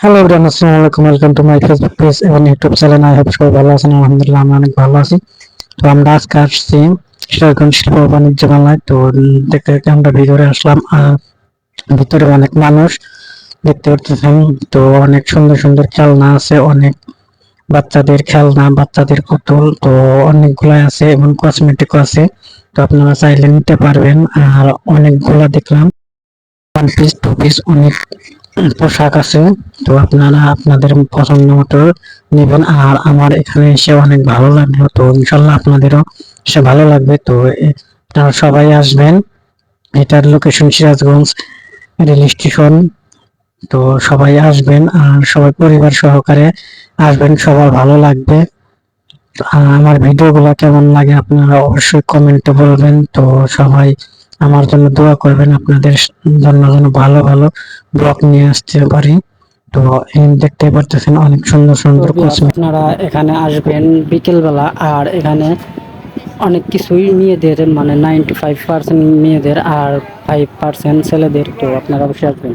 Hello everyone আসসালামু আলাইকুম welcome to my Facebook page এবং ইউটিউব চ্যানেল আই হোপ সবাই ভালো আছেন। আলহামদুলিল্লাহ, আমি অনেক ভালো আছি। তো আমরা আজকে আসছি সেরকম শিল্প বাণিজ্য মেলায়। তো দেখতে দেখতে আমরা ভিতরে আসলাম। ভিতরে অনেক মানুষ দেখতে পাচ্ছেন তো অনেক সুন্দর সুন্দর খেলনা আছে। অনেক বাচ্চাদের খেলনা, বাচ্চাদের পুতুল। তো অনেকগুলাই আছে এবং কসমেটিক আছে। তো আপনারা চাইলে নিতে পারবেন। আর অনেকগুলা দেখলাম। ওয়ান পিস টু পিস অনেক পোশাক আছে। তো আপনারা আপনাদের পছন্দ মতো নেবেন। আর আমার এখানে এসে অনেক ভালো লাগল। তো ইনশাল্লাহ আপনাদেরও সে ভালো লাগবে। তো আপনারা সবাই আসবেন। এটার লোকেশন সিরাজগঞ্জ রেল স্টেশন। তো সবাই আসবেন আর সবাই পরিবার সহকারে আসবেন। সবার ভালো লাগবে। আমার ভিডিওগুলো কেমন লাগে আপনারা অবশ্যই কমেন্টে বলবেন। তো সবাই আমার জন্য দোয়া করবেন আপনাদের জন্য যেন ভালো ভালো ব্লগ নিয়ে আসতে পারি। তো এই দেখতে পারতেছেন অনেক সুন্দর সুন্দর আপনারা এখানে আসবেন বিকেলবেলা আর এখানে অনেক কিছুই মেয়েদের মানে নাইনটি ফাইভ পার্সেন্ট মেয়েদের আর ফাইভ পার্সেন্ট ছেলেদের তো আপনারা অবশ্যই আসবেন।